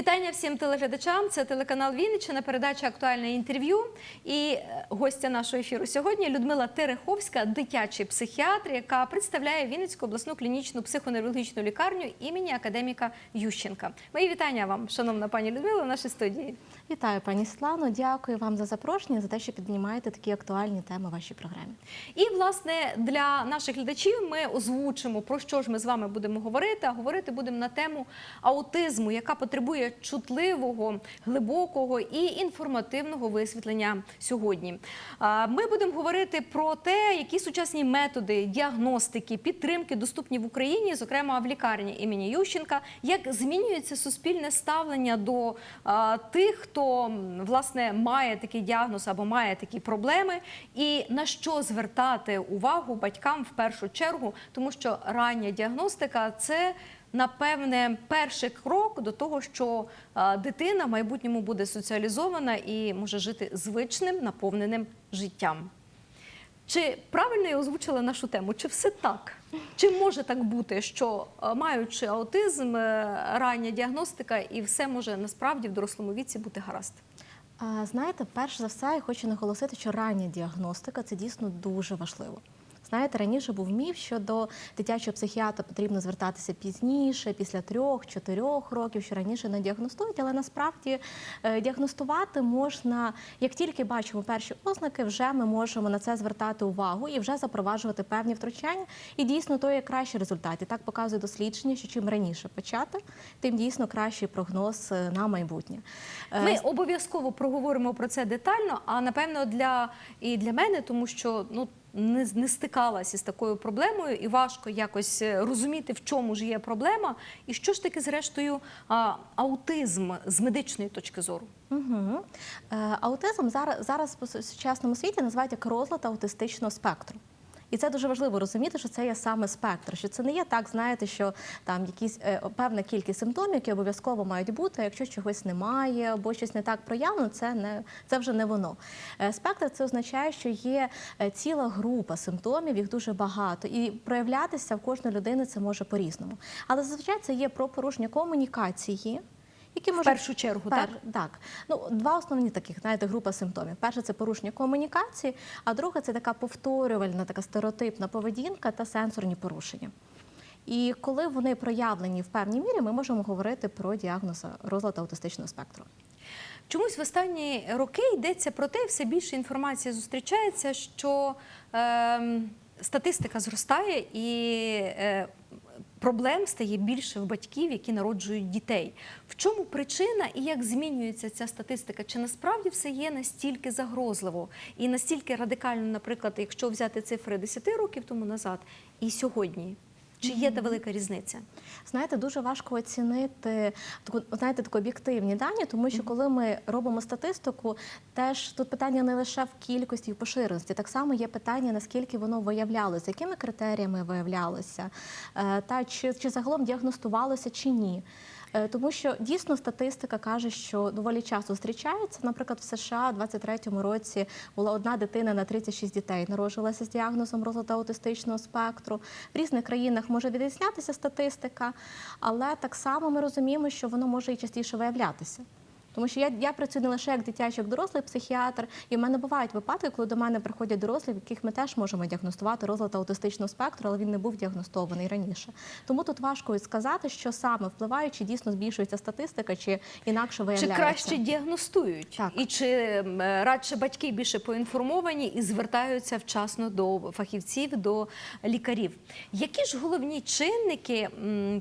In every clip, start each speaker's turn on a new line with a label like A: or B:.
A: Вітання всім телеглядачам. Це телеканал Вінниччина, передача актуальне інтерв'ю. І е, гостя нашого ефіру сьогодні Людмила Тереховська, дитячий психіатр, яка представляє Вінницьку обласну клінічну психоневрологічну лікарню імені академіка Ющенка. Мої вітання вам, шановна пані Людмила, в нашій студії.
B: Вітаю, пані Світлано. Дякую вам за запрошення, за те, що піднімаєте такі актуальні теми в вашій програмі.
A: І власне для наших глядачів ми озвучимо про що ж ми з вами будемо говорити. А говорити будемо на тему аутизму, яка потребує чутливого, глибокого і інформативного висвітлення сьогодні. Ми будемо говорити про те, які сучасні методи діагностики, підтримки доступні в Україні, зокрема в лікарні імені Ющенка, як змінюється суспільне ставлення до тих, хто власне має такий діагноз або має такі проблеми, і на що звертати увагу батькам в першу чергу, тому що рання діагностика це. Напевне, перший крок до того, що дитина в майбутньому буде соціалізована і може жити звичним наповненим життям. Чи правильно я озвучила нашу тему? Чи все так? Чи може так бути, що маючи аутизм, е, рання діагностика, і все може насправді в дорослому віці бути гаразд?
B: Знаєте, перш за все, я хочу наголосити, що рання діагностика це дійсно дуже важливо. Знаєте, раніше був міф, що до дитячого психіатра потрібно звертатися пізніше, після трьох-чотирьох років, що раніше не діагностують, але насправді е, діагностувати можна, як тільки бачимо перші ознаки, вже ми можемо на це звертати увагу і вже запроваджувати певні втручання. І дійсно то є кращий результат. І так показує дослідження, що чим раніше почати, тим дійсно кращий прогноз е, на майбутнє. Е,
A: Ми обов'язково проговоримо про це детально. А напевно для і для мене, тому що ну. Не, не стикалася з такою проблемою, і важко якось е, розуміти, в чому ж є проблема, і що ж таки, зрештою, аутизм з медичної точки зору.
B: Угу. Аутизм зараз, зараз по сучасному світі називають як розлад аутистичного спектру. І це дуже важливо розуміти, що це є саме спектр. Що це не є так, знаєте, що там якісь е, певна кількість симптомів, які обов'язково мають бути. а Якщо чогось немає або щось не так проявлено, це не це вже не воно. Е, спектр це означає, що є е, ціла група симптомів, їх дуже багато, і проявлятися в кожної людини це може по-різному. Але зазвичай це є про порушення комунікації. Які
A: В першу чергу, так?
B: так. Ну, два основні таких, знаєте, група симптомів. Перше це порушення комунікації, а друге це така повторювальна, така стереотипна поведінка та сенсорні порушення. І коли вони проявлені в певній мірі, ми можемо говорити про діагноз розлад аутистичного спектру.
A: Чомусь в останні роки йдеться про те, все більше інформації зустрічається, що е, статистика зростає і е, проблем стає більше в батьків, які народжують дітей. В чому причина і як змінюється ця статистика? Чи насправді все є настільки загрозливо і настільки радикально, наприклад, якщо взяти цифри 10 років тому назад і сьогодні? Чи є та велика різниця?
B: Знаєте, дуже важко оцінити таку, знаєте, такі об'єктивні дані, тому що коли ми робимо статистику, теж тут питання не лише в кількості і в поширеності, так само є питання, наскільки воно виявлялося, якими критеріями виявлялося, е, та чи, чи загалом діагностувалося чи ні. Е, Тому що дійсно статистика каже, що доволі часто зустрічається. Наприклад, в США у 23-му році була одна дитина на 36 дітей, народжилася з діагнозом розладу аутистичного спектру. В різних країнах може відрізнятися статистика, але так само ми розуміємо, що воно може і частіше виявлятися. Тому що я, я працюю не лише як дитячий, як дорослий психіатр, і в мене бувають випадки, коли до мене приходять дорослі, в яких ми теж можемо діагностувати розлад аутистичного спектру, але він не був діагностований раніше. Тому тут важко сказати, що саме впливає, чи дійсно збільшується статистика, чи інакше виявляється.
A: Чи краще діагностують?
B: Так.
A: І чи радше батьки більше поінформовані і звертаються вчасно до фахівців, до лікарів? Які ж головні чинники,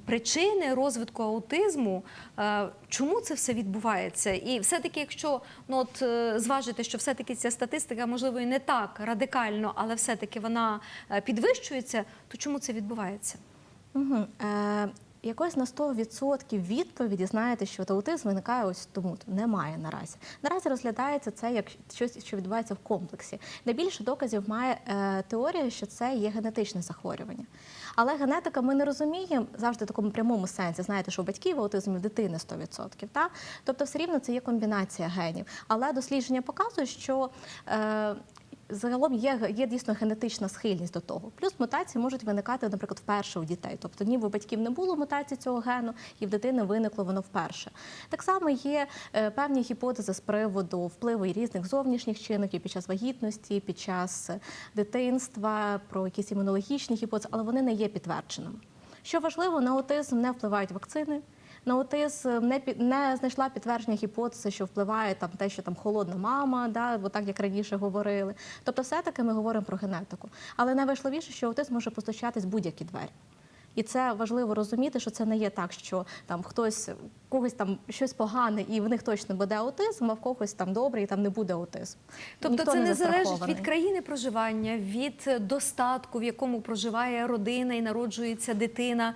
A: причини розвитку аутизму? Е, Чому це все відбувається? І все-таки, якщо ну от е, зважити, що все-таки ця статистика можливо і не так радикально, але все-таки вона е, підвищується, то чому це відбувається?
B: Угу. Е, якось на 100% відповіді, знаєте, що аутизм виникає ось тому. Немає наразі. Наразі розглядається це як щось, що відбувається в комплексі. Найбільше доказів має е, теорія, що це є генетичне захворювання. Але генетика ми не розуміємо завжди в такому прямому сенсі. Знаєте, що у батьків аутизм дитини 100%. Та? Тобто, все рівно це є комбінація генів. Але дослідження показують, що е, Загалом є, є дійсно генетична схильність до того. Плюс мутації можуть виникати, наприклад, вперше у дітей. Тобто ніби у батьків не було мутації цього гену, і в дитини виникло воно вперше. Так само є е, певні гіпотези з приводу впливу різних зовнішніх чинників під час вагітності, під час дитинства, про якісь імунологічні гіпотези, але вони не є підтвердженими. Що важливо, на аутизм не впливають вакцини. На аутизм не під не знайшла підтвердження гіпотези, що впливає там те, що там холодна мама, да, бо так як раніше говорили. Тобто, все-таки ми говоримо про генетику. Але найважливіше, що аутизм може постачатись будь-які двері. І це важливо розуміти, що це не є так, що там хтось когось там щось погане, і в них точно буде аутизм, а в когось там добре, і там не буде аутизм.
A: Тобто
B: Ніхто
A: це не залежить від країни проживання, від достатку, в якому проживає родина і народжується дитина.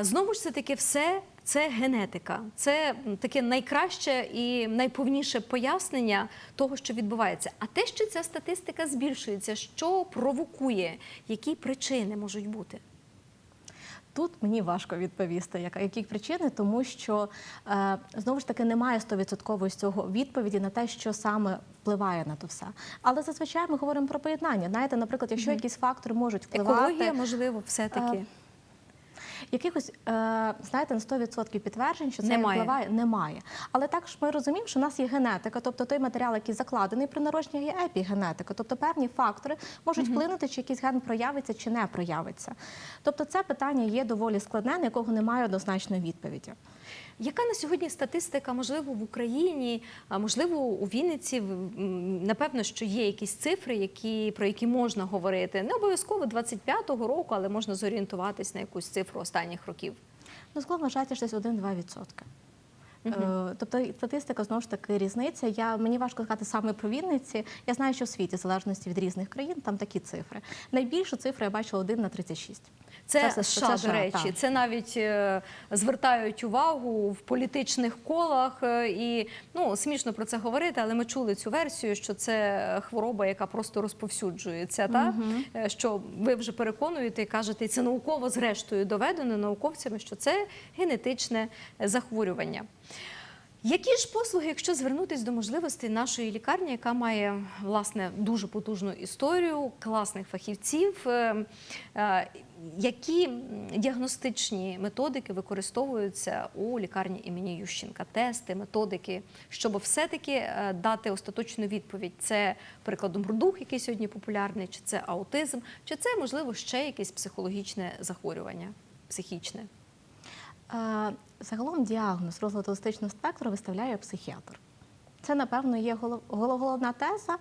A: Знову ж це таки все. Це генетика, це таке найкраще і найповніше пояснення того, що відбувається. А те, що ця статистика збільшується, що провокує, які причини можуть бути?
B: Тут мені важко відповісти, яка- які причини, тому що е, знову ж таки немає стовідсоткової з цього відповіді на те, що саме впливає на то все. Але зазвичай ми говоримо про поєднання. Знаєте, наприклад, якщо якісь фактори можуть впливати,
A: Екологія, можливо, все-таки.
B: е, знаєте, на 100% підтверджень, що це
A: Немає.
B: впливає, немає. Але також ми розуміємо, що в нас є генетика, тобто той матеріал, який закладений при народженні, є епігенетика. Тобто певні фактори можуть вплинути, чи якийсь ген проявиться, чи не проявиться. Тобто це питання є доволі складне, на якого немає однозначної відповіді.
A: Яка на сьогодні статистика, можливо, в Україні, а можливо, у Вінниці? Напевно, що є якісь цифри, які, про які можна говорити. Не обов'язково 25-го року, але можна зорієнтуватись на якусь цифру останніх років.
B: Ну, склад вважається що десь 1-2 відсотки. Е, Тобто статистика знову ж таки різниця. Я мені важко сказати саме про Вінниці. Я знаю, що в світі, в залежності від різних країн, там такі цифри. Найбільшу цифру я бачила 1 на 36.
A: Це,
B: Це
A: США, до речі,
B: так.
A: це навіть е, звертають увагу в політичних колах. е, І ну смішно про це говорити, але ми чули цю версію, що це хвороба, яка просто розповсюджується. Та Е, що ви вже переконуєте і кажете, і це науково зрештою доведено науковцями, що це генетичне захворювання. Які ж послуги, якщо звернутися до можливостей нашої лікарні, яка має власне дуже потужну історію, класних фахівців, е, е, які діагностичні методики використовуються у лікарні імені Ющенка? Тести, методики, щоб все-таки е, дати остаточну відповідь? Це прикладом рудух, який сьогодні популярний, чи це аутизм, чи це можливо ще якесь психологічне захворювання, психічне?
B: Загалом діагноз розладу аутистичного спектру виставляє психіатр. Це, напевно, є голов- голов- головна теза.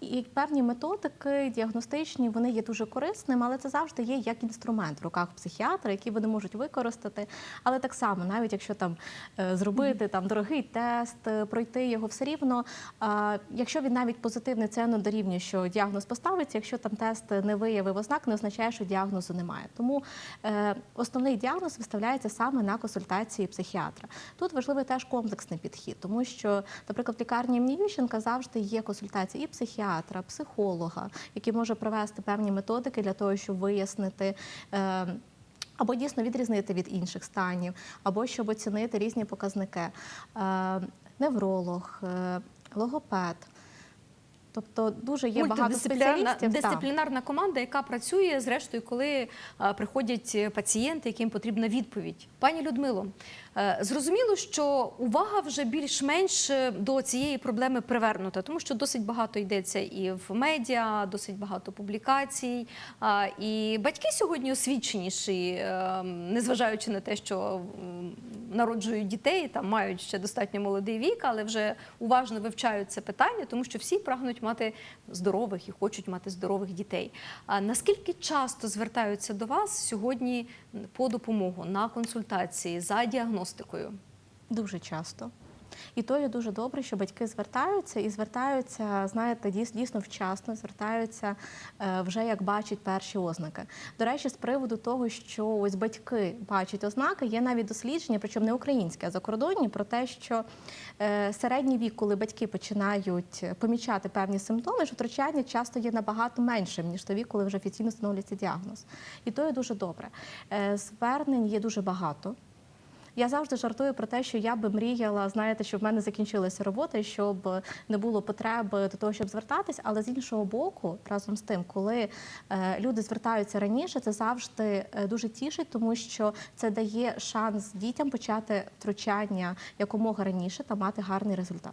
B: І певні методики діагностичні вони є дуже корисними, але це завжди є як інструмент в руках психіатра, який вони можуть використати. Але так само, навіть якщо там е, зробити там дорогий тест, е, пройти його все рівно. Якщо він навіть позитивний, це не дорівнює, що діагноз поставиться. Якщо там тест не виявив ознак, не означає, що діагнозу немає. Тому е, основний діагноз виставляється саме на консультації психіатра. Тут важливий теж комплексний підхід, тому що, наприклад, в лікарні імені завжди є консультації і психіатра, психолога, який може провести певні методики для того, щоб вияснити. Е, або дійсно відрізнити від інших станів, або щоб оцінити різні показники. Е, невролог, е, логопед. Тобто дуже є багато спеціалістів.
A: дисциплінарна команда, яка працює зрештою, коли а, приходять пацієнти, яким потрібна відповідь. Пані Людмило, е, зрозуміло, що увага вже більш-менш е, до цієї проблеми привернута, тому що досить багато йдеться і в медіа, досить багато публікацій. А, І батьки сьогодні освіченіші, е, незважаючи на те, що народжують дітей, там мають ще достатньо молодий вік, але вже уважно вивчають це питання, тому що всі прагнуть мати здорових і хочуть мати здорових дітей. А наскільки часто звертаються до вас сьогодні по допомогу на консультації за діагностикою?
B: Дуже часто. І то є дуже добре, що батьки звертаються і звертаються, знаєте, дійсно вчасно, звертаються е, вже як бачать перші ознаки. До речі, з приводу того, що ось батьки бачать ознаки, є навіть дослідження, причому не українське, а закордонні, про те, що е, середній вік, коли батьки починають помічати певні симптоми, що втручання часто є набагато меншим, ніж той вік, коли вже офіційно встановлюється діагноз. І то є дуже добре. Е, Звернень є дуже багато. Я завжди жартую про те, що я би мріяла, знаєте, щоб в мене закінчилася робота, щоб не було потреби до того, щоб звертатись. Але з іншого боку, разом з тим, коли е, люди звертаються раніше, це завжди е, дуже тішить, тому що це дає шанс дітям почати втручання якомога раніше та мати гарний результат.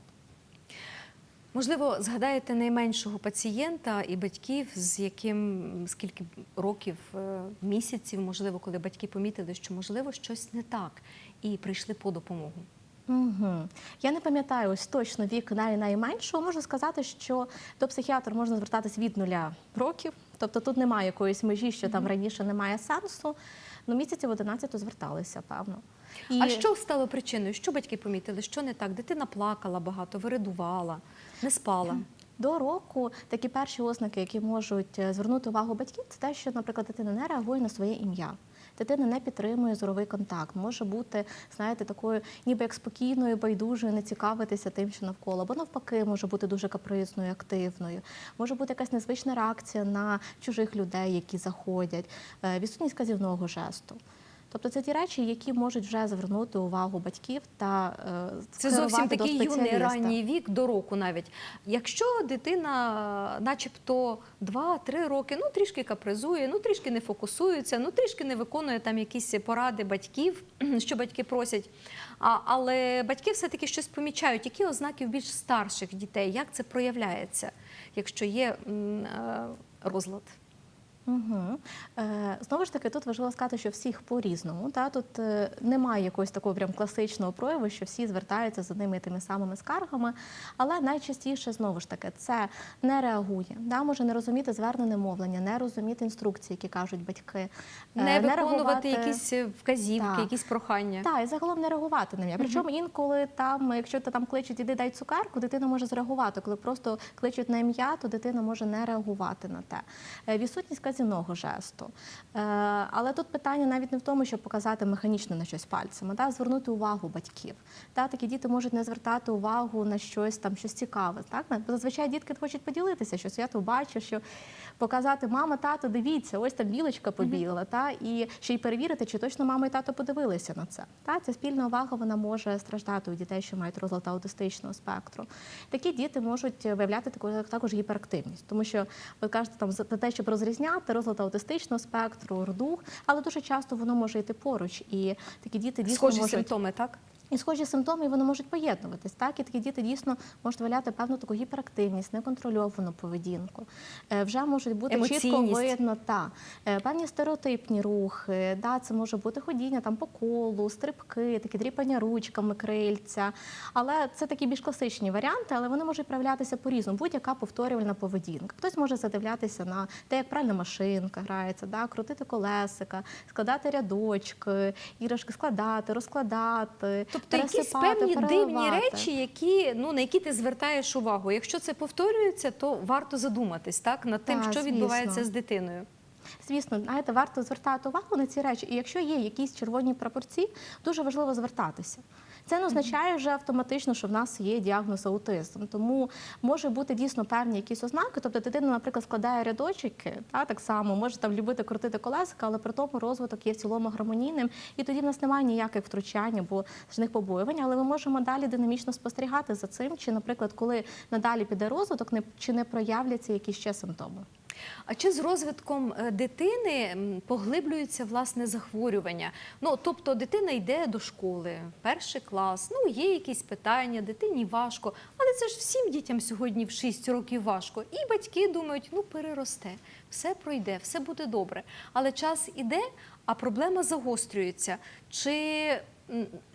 A: Можливо, згадаєте найменшого пацієнта і батьків, з яким скільки років, е, місяців, можливо, коли батьки помітили, що можливо щось не так, і прийшли по допомогу.
B: Угу. Я не пам'ятаю ось точно вік най найменшого. Можу сказати, що до психіатра можна звертатись від нуля років. Тобто тут немає якоїсь межі, що там раніше немає сенсу. Ну, місяців 11 зверталися, певно. І...
A: А що стало причиною? Що батьки помітили? Що не так? Дитина плакала багато, виридувала, не спала.
B: До року такі перші ознаки, які можуть е, звернути увагу батьків, це те, що, наприклад, дитина не реагує на своє ім'я. Дитина не підтримує зоровий контакт, може бути, знаєте, такою, ніби як спокійною, байдужою, не цікавитися тим, що навколо, або навпаки, може бути дуже капризною, активною, може бути якась незвична реакція на чужих людей, які заходять, е, відсутність казівного жесту. Тобто це ті речі, які можуть вже звернути увагу батьків та е,
A: Це зовсім такий юний ранній вік до року навіть. Якщо дитина, начебто 2-3 роки, ну трішки капризує, ну трішки не фокусується, ну трішки не виконує там якісь поради батьків, що батьки просять. А, але батьки все-таки щось помічають. Які ознаки в більш старших дітей? Як це проявляється, якщо є е, розлад?
B: Угу. Е, знову ж таки, тут важливо сказати, що всіх по-різному. Та? Тут е, немає якогось такого прям класичного прояву, що всі звертаються з одними і тими самими скаргами. Але найчастіше, знову ж таки, це не реагує. Да? Може не розуміти звернене мовлення, не розуміти інструкції, які кажуть батьки. е,
A: Не виконувати
B: реагувати-
A: якісь вказівки,
B: Так.
A: якісь прохання.
B: так, і загалом не реагувати на мене. Причому інколи там, якщо ти там кличуть, іди дай цукерку, дитина може зреагувати. Коли просто кличуть на ім'я, то дитина може не реагувати на те. Е, Відсутність казівного жесту. Е, Але тут питання навіть не в тому, щоб показати механічно на щось пальцями, да? звернути увагу батьків. Та, такі діти можуть не звертати увагу на щось там, щось цікаве. Так? Зазвичай дітки хочуть поділитися, щось я то бачу, що показати мама, тато, дивіться, ось там білочка побігла, та і ще й перевірити, чи точно мама і тато подивилися на це. Та ця спільна увага вона може страждати у дітей, що мають розлад аутистичного спектру. Такі діти можуть виявляти таку також гіперактивність, тому що ви кажете там за те, щоб розрізняти розлад аутистичного спектру, рдух, але дуже часто воно може йти поруч, і такі діти дійсно
A: Схожі
B: можуть
A: симптоми, так?
B: І схожі симптоми і вони можуть поєднуватись. Так, і такі діти дійсно можуть виявляти певну таку гіперактивність, неконтрольовану поведінку. Е, Вже можуть бути чітко видно та е, певні стереотипні рухи. Да, це може бути ходіння там по колу, стрибки, такі дріпання ручками, крильця. Але це такі більш класичні варіанти, але вони можуть проявлятися по-різному. Будь-яка повторювальна поведінка. Хтось може задивлятися на те, як пральна машинка грається, да, крутити колесика, складати рядочки, іграшки складати, розкладати.
A: Тобто якісь певні дивні речі, які, ну, на які ти звертаєш увагу. Якщо це повторюється, то варто задуматись так, над тим,
B: Так,
A: що
B: звісно.
A: відбувається з дитиною.
B: Звісно, знаєте, варто звертати увагу на ці речі. І якщо є якісь червоні прапорці, дуже важливо звертатися. Це не означає вже автоматично, що в нас є діагноз аутизм. Тому може бути дійсно певні якісь ознаки. Тобто дитина, наприклад, складає рядочки, та так само може там любити крутити колесика, але при тому розвиток є в цілому гармонійним. І тоді в нас немає ніяких втручань або значних побоювань. Але ми можемо далі динамічно спостерігати за цим, чи, наприклад, коли надалі піде розвиток, не чи не проявляться якісь ще симптоми.
A: А чи з розвитком е, дитини м, поглиблюються власне захворювання? Ну тобто дитина йде до школи, перший клас, ну є якісь питання, дитині важко, але це ж всім дітям сьогодні в 6 років важко. І батьки думають, ну переросте, все пройде, все буде добре. Але час іде, а проблема загострюється. Чи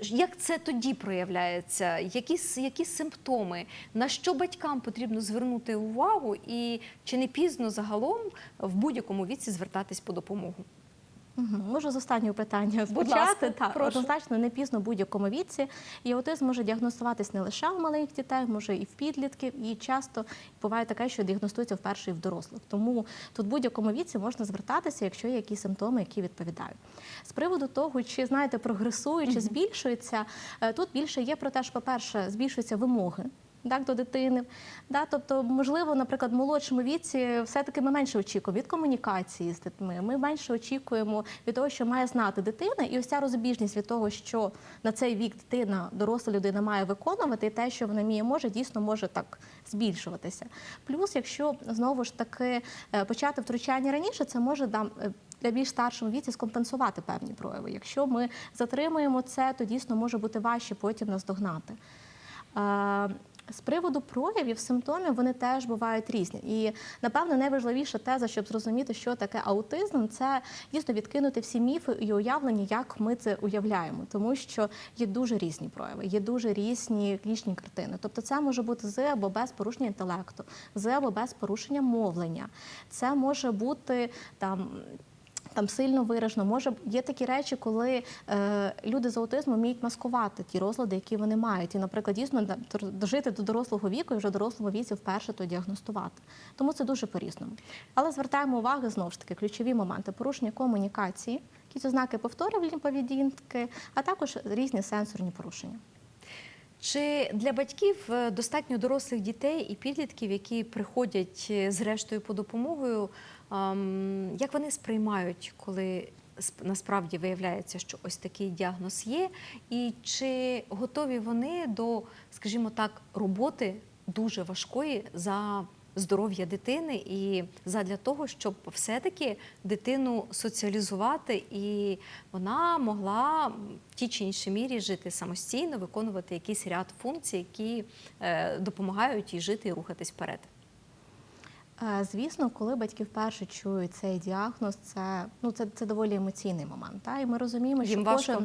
A: як це тоді проявляється? Які, які симптоми? На що батькам потрібно звернути увагу, і чи не пізно загалом в будь-якому віці звертатись по допомогу?
B: Можу з останнього питання почати. Так, однозначно не пізно в будь-якому віці. І аутизм може діагностуватись не лише у маленьких дітей, може і в підлітків, і часто буває таке, що діагностується вперше і в дорослих. Тому тут в будь-якому віці можна звертатися, якщо є якісь симптоми, які відповідають. З приводу того, чи знаєте, прогресує, чи збільшується, е, тут більше є про те, що, по-перше, збільшуються вимоги. Так, до дитини, да, тобто, можливо, наприклад, в молодшому віці все-таки ми менше очікуємо від комунікації з дітьми. Ми менше очікуємо від того, що має знати дитина, і ось ця розбіжність від того, що на цей вік дитина, доросла людина має виконувати, і те, що вона вміє, може, дійсно може так збільшуватися. Плюс, якщо знову ж таки е, почати втручання раніше, це може дам. е, Для більш старшому віці скомпенсувати певні прояви. Якщо ми затримуємо це, то дійсно може бути важче потім наздогнати. З приводу проявів, симптомів вони теж бувають різні. І напевно найважливіша теза, щоб зрозуміти, що таке аутизм, це дійсно відкинути всі міфи і уявлення, як ми це уявляємо, тому що є дуже різні прояви, є дуже різні клінічні картини. Тобто, це може бути з або без порушення інтелекту, з або без порушення мовлення. Це може бути там. Там сильно виражено. Може є такі речі, коли е, люди з аутизмом вміють маскувати ті розлади, які вони мають, і, наприклад, дійсно дожити до дорослого віку і вже дорослому віці вперше то діагностувати. Тому це дуже по-різному. Але звертаємо увагу знову ж таки ключові моменти порушення комунікації, якісь ознаки повторювальні поведінки, а також різні сенсорні порушення.
A: Чи для батьків е, достатньо дорослих дітей і підлітків, які приходять е, зрештою по допомогою, як вони сприймають, коли сп- насправді виявляється, що ось такий діагноз є, і чи готові вони до, скажімо так, роботи дуже важкої за здоров'я дитини і задля того, щоб все-таки дитину соціалізувати, і вона могла в тій чи іншій мірі жити самостійно, виконувати якийсь ряд функцій, які е, допомагають їй жити і рухатись вперед.
B: Е, Звісно, коли батьки вперше чують цей діагноз, це ну це, це доволі емоційний момент. Та? І ми розуміємо, що
A: Їм важко?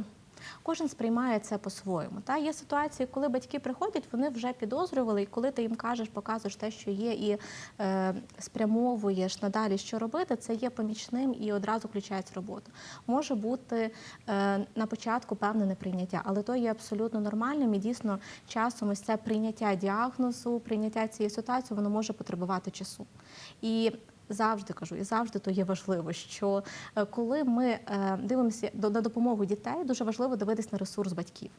B: Кожен. Сприймає це по-своєму. Та є ситуації, коли батьки приходять, вони вже підозрювали, і коли ти їм кажеш, показуєш те, що є, і е, спрямовуєш надалі, що робити, це є помічним і одразу включається робота. Може бути е, на початку певне неприйняття, але то є абсолютно нормальним і дійсно часом ось це прийняття діагнозу, прийняття цієї ситуації, воно може потребувати часу. І Завжди кажу, і завжди то є важливо, що е, коли ми е, дивимося на допомогу дітей, дуже важливо дивитись на ресурс батьків.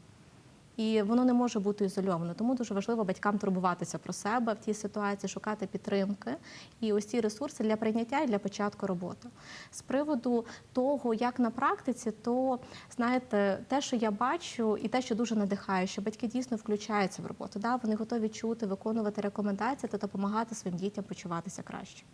B: І воно не може бути ізольовано. Тому дуже важливо батькам турбуватися про себе в тій ситуації, шукати підтримки і ось ці ресурси для прийняття і для початку роботи. З приводу того, як на практиці, то знаєте, те, що я бачу, і те, що дуже надихає, що батьки дійсно включаються в роботу. Да? Вони готові чути, виконувати рекомендації та допомагати своїм дітям почуватися краще.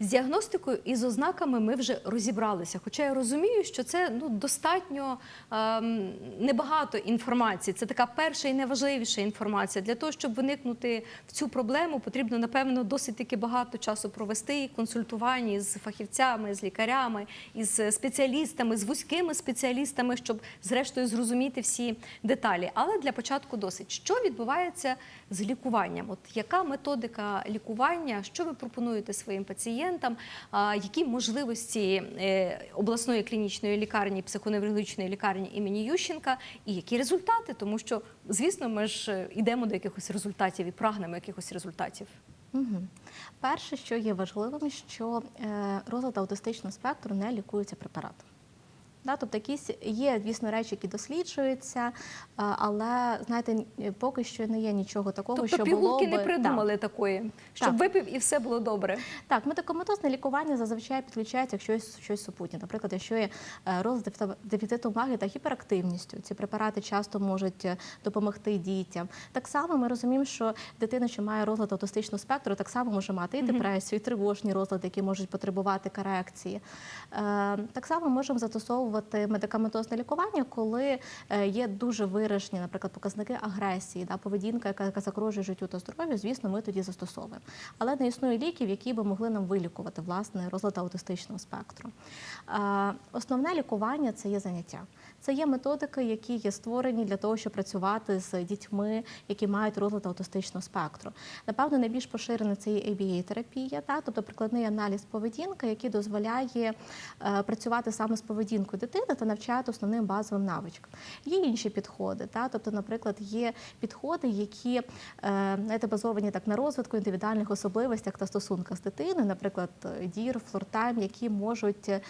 A: З діагностикою і з ознаками ми вже розібралися. Хоча я розумію, що це ну достатньо ем, небагато інформації. Це така перша і найважливіша інформація. Для того, щоб виникнути в цю проблему, потрібно напевно досить таки багато часу провести консультування з фахівцями, з лікарями, із спеціалістами, з вузькими спеціалістами, щоб зрештою зрозуміти всі деталі. Але для початку досить. Що відбувається з лікуванням? От яка методика лікування? Що ви пропонуєте своїм пацієнтам? А, Які можливості е, обласної клінічної лікарні, психоневрологічної лікарні імені Ющенка, і які результати? Тому що, звісно, ми ж е, йдемо до якихось результатів і прагнемо якихось результатів.
B: Угу. Перше, що є важливим, що розвиток розлад аутистичного спектру не лікується препаратом. Да, тобто якісь є, звісно, речі, які досліджуються, е, але знаєте, поки що не є нічого такого,
A: Тобто
B: що було
A: не
B: би-
A: придумали такої, щоб
B: Так.
A: випив і все було добре.
B: Так, медикаментозне лікування зазвичай підключається, якщо є щось супутнє. Наприклад, якщо є е, розлад дефіциту уваги та гіперактивністю, ці препарати часто можуть е, допомогти дітям. Так само ми розуміємо, що дитина, що має розлад аутистичного спектру, так само може мати і депресію, і тривожні розлади, які можуть потребувати корекції. Так само можемо застосовувати медикаментозне лікування, коли е, є дуже виражені, наприклад, показники агресії, да, поведінка, яка, яка загрожує життю та здоров'ю, звісно, ми тоді застосовуємо. Але не існує ліків, які би могли нам вилікувати власне розлад аутистичного спектру. Основне лікування це є заняття. Це є методики, які є створені для того, щоб працювати з дітьми, які мають розлад аутистичного спектру. Напевно, найбільш поширена це є ABA-терапія, тобто прикладний аналіз поведінки, який дозволяє е, працювати саме з поведінкою дитини та навчати основним базовим навичкам. Є інші підходи, та, тобто, наприклад, є підходи, які е, знаєте, базовані так на розвитку індивідуальних особливостях та стосунках з дитиною, наприклад, дір, флортайм, які можуть е,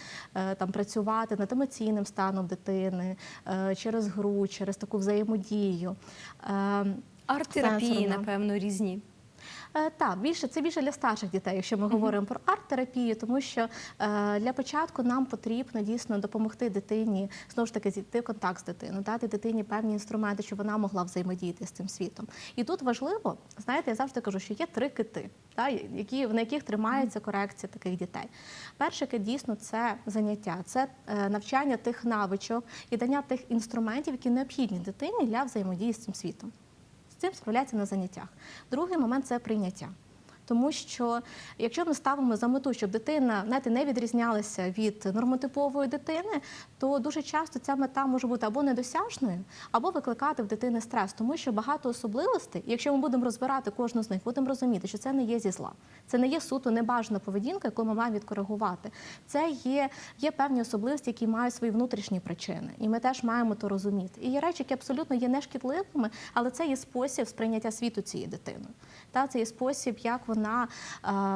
B: там працювати над емоційним станом дитини е, через гру, через таку взаємодію. Е,
A: Арт-терапії, напевно, різні.
B: Е, Так, більше це більше для старших дітей, якщо ми говоримо про арт-терапію, тому що е, для початку нам потрібно дійсно допомогти дитині знову ж таки зійти в контакт з дитиною, дати дитині певні інструменти, щоб вона могла взаємодіяти з цим світом. І тут важливо, знаєте, я завжди кажу, що є три кити, та, які, на яких тримається корекція таких дітей. Перший кит дійсно це заняття, це е, навчання тих навичок і дання тих інструментів, які необхідні дитині для взаємодії з цим світом. Цим справляється на заняттях. Другий момент це прийняття. Тому що якщо ми ставимо за мету, щоб дитина знаєте, не відрізнялася від нормотипової дитини, то дуже часто ця мета може бути або недосяжною, або викликати в дитини стрес, тому що багато особливостей, якщо ми будемо розбирати кожну з них, будемо розуміти, що це не є зі зла, це не є суто небажана поведінка, яку ми маємо відкоригувати. Це є, є певні особливості, які мають свої внутрішні причини, і ми теж маємо то розуміти. І є речі, які абсолютно є нешкідливими, але це є спосіб сприйняття світу цієї дитини. Та це є спосіб, як вона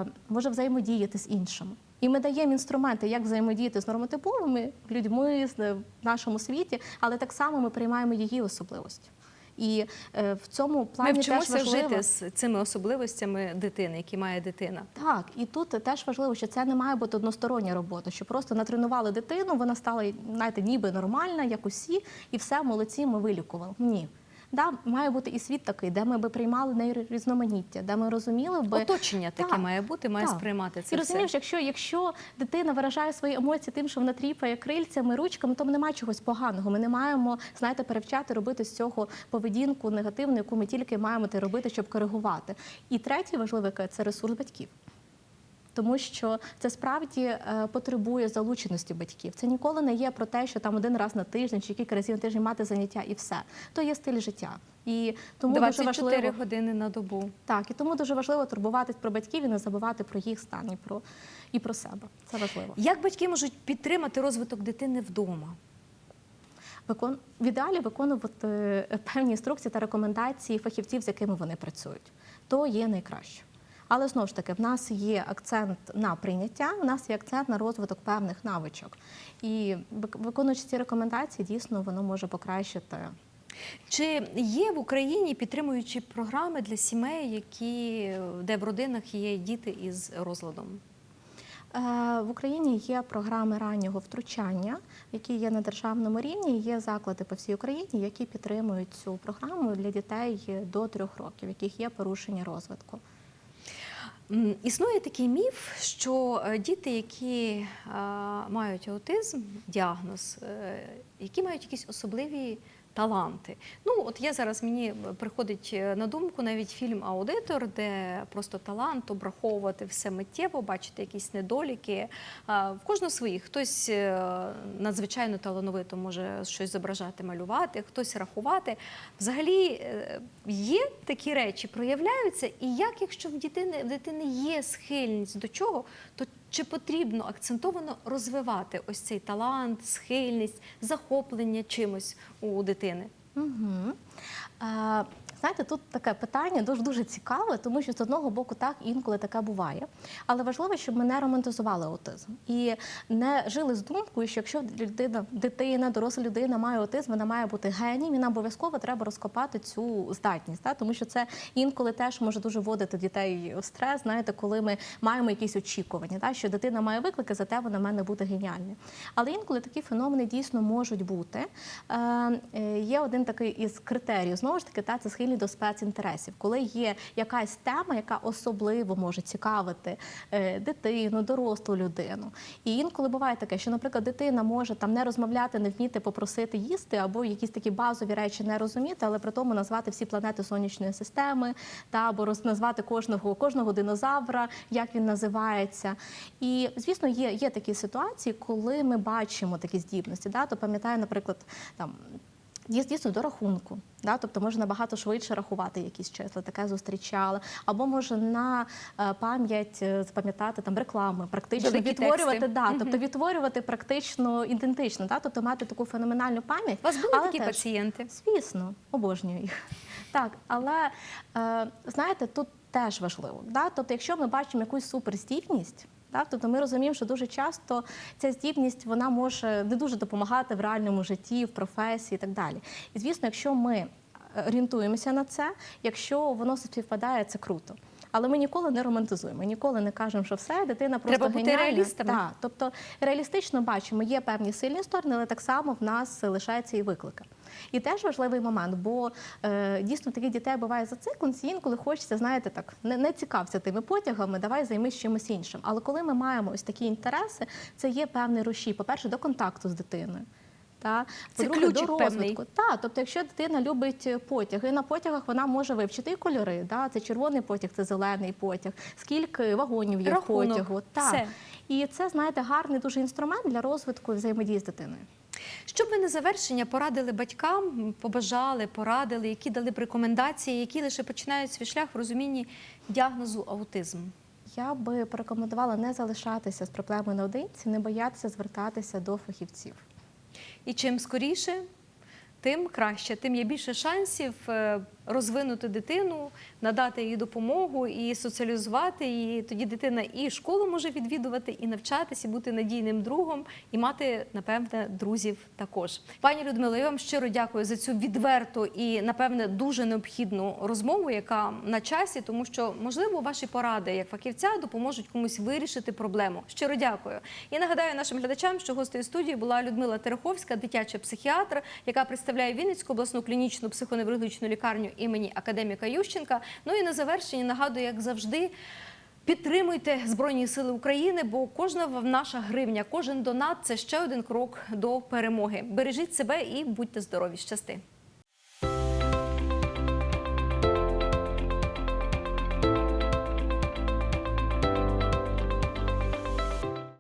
B: е, може взаємодіяти з іншими. І ми даємо інструменти, як взаємодіяти з нормотиповими людьми з- в нашому світі, але так само ми приймаємо її особливості. І е, в цьому
A: Ми
B: плані теж важливо.
A: жити з цими особливостями дитини, які має дитина.
B: Так, і тут теж важливо, що це не має бути одностороння робота, що просто натренували дитину, вона стала знаєте, ніби нормальна, як усі, і все, молодці, ми вилікували. Ні. Да, має бути і світ такий, де ми би приймали неї різноманіття, де ми розуміли би
A: Оточення таке
B: Так,
A: має бути, має
B: так.
A: сприймати це
B: і розумієш,
A: все.
B: якщо, якщо дитина виражає свої емоції тим, що вона тріпає крильцями, ручками, то немає чогось поганого. Ми не маємо, знаєте, перевчати робити з цього поведінку негативну, яку ми тільки маємо робити, щоб коригувати. І третій важливий – це ресурс батьків. Тому що це справді е, потребує залученості батьків. Це ніколи не є про те, що там один раз на тиждень чи кілька разів на тиждень мати заняття і все. То є стиль життя. І тому дуже важливо
A: години на добу.
B: так, і тому дуже важливо турбуватись про батьків і не забувати про їх стан і про, і про себе. Це важливо.
A: Як батьки можуть підтримати розвиток дитини вдома?
B: Викон... В ідеалі виконувати е, певні інструкції та рекомендації фахівців, з якими вони працюють. То є найкраще. Але знову ж таки, в нас є акцент на прийняття, в нас є акцент на розвиток певних навичок. І виконуючи ці рекомендації, дійсно воно може покращити
A: Чи є в Україні підтримуючі програми для сімей, які де в родинах є діти із розладом?
B: Е, В Україні є програми раннього втручання, які є на державному рівні. Є заклади по всій Україні, які підтримують цю програму для дітей до трьох років, яких є порушення розвитку.
A: Існує такий міф, що е, діти, які е, мають аутизм, діагноз, е, які мають якісь особливі таланти. Ну, от я зараз мені приходить е, на думку навіть фільм Аудитор, де просто талант обраховувати все миттєво, бачити якісь недоліки. В кожного свої. Хтось е, надзвичайно талановито може щось зображати, малювати, хтось рахувати. Взагалі е, є такі речі, проявляються. І як, якщо в дитини, в дитини є схильність до чого, то чи потрібно акцентовано розвивати ось цей талант, схильність, захоплення чимось у дитини?
B: Угу. Знаєте, тут таке питання дуже дуже цікаве, тому що з одного боку так інколи таке буває. Але важливо, щоб ми не романтизували аутизм і не жили з думкою, що якщо людина, дитина, доросла людина має аутизм, вона має бути генієм, і нам обов'язково треба розкопати цю здатність. Так? Тому що це інколи теж може дуже вводити дітей у стрес, знаєте, коли ми маємо якісь очікування, так? що дитина має виклики, зате вона в мене буде геніальною. Але інколи такі феномени дійсно можуть бути. Е, е, є один такий із критеріїв, знову ж таки, та це схильність до спецінтересів, коли є якась тема, яка особливо може цікавити е, дитину, дорослу людину. І інколи буває таке, що, наприклад, дитина може там не розмовляти, не вміти попросити їсти, або якісь такі базові речі не розуміти, але при тому назвати всі планети сонячної системи, та або назвати кожного кожного динозавра, як він називається. І звісно, є, є такі ситуації, коли ми бачимо такі здібності. Да? То пам'ятаю, наприклад, там. Є дійсно до рахунку, да? тобто може набагато швидше рахувати якісь числа, таке зустрічали, або може на е, пам'ять е, запам'ятати там реклами, практично
A: Великі
B: відтворювати,
A: тексти.
B: да, тобто відтворювати практично ідентично, да? тобто мати таку феноменальну пам'ять.
A: У вас були
B: але
A: такі
B: теж-
A: пацієнти?
B: Звісно, обожнюю їх. Так, але е, знаєте, тут теж важливо. Да? Тобто, якщо ми бачимо якусь суперздібність, да? тобто ми розуміємо, що дуже часто ця здібність вона може не дуже допомагати в реальному житті, в професії і так далі. І звісно, якщо ми орієнтуємося на це. Якщо воно співпадає, це круто. Але ми ніколи не романтизуємо, ніколи не кажемо, що все, дитина просто
A: Треба бути
B: геніальна.
A: реалістами.
B: Так, тобто реалістично бачимо, є певні сильні сторони, але так само в нас лишаються і виклики. І теж важливий момент, бо е, дійсно таких дітей буває зацикленці, інколи хочеться, знаєте, так не, не цікався тими потягами, давай займись чимось іншим. Але коли ми маємо ось такі інтереси, це є певний рушій, по-перше, до контакту з дитиною. Та
A: Це ключик
B: до
A: певний.
B: розвитку. Так, тобто, якщо дитина любить потяги, на потягах вона може вивчити і кольори. Да? Це червоний потяг, це зелений потяг, скільки вагонів є
A: Рахунок.
B: в потягу. Так.
A: Все.
B: І це, знаєте, гарний дуже інструмент для розвитку і взаємодії з дитиною.
A: Що б ви на завершення порадили батькам, побажали, порадили, які дали б рекомендації, які лише починають свій шлях в розумінні діагнозу аутизм?
B: Я би порекомендувала не залишатися з проблемою наодинці, не боятися звертатися до фахівців.
A: І чим скоріше, тим краще, тим є більше шансів е, розвинути дитину, надати їй допомогу і соціалізувати її. Тоді дитина і школу може відвідувати, і навчатися, і бути надійним другом, і мати, напевне, друзів також. Пані Людмило, я вам щиро дякую за цю відверту і, напевне, дуже необхідну розмову, яка на часі, тому що, можливо, ваші поради як фахівця допоможуть комусь вирішити проблему. Щиро дякую. І нагадаю нашим глядачам, що гостею студії була Людмила Тереховська, дитяча психіатр, яка представляє Вінницьку обласну клінічну психоневрологічну лікарню імені академіка Ющенка. Ну і на завершенні нагадую, як завжди. Підтримуйте Збройні Сили України, бо кожна наша гривня, кожен донат це ще один крок до перемоги. Бережіть себе і будьте здорові. Щасти.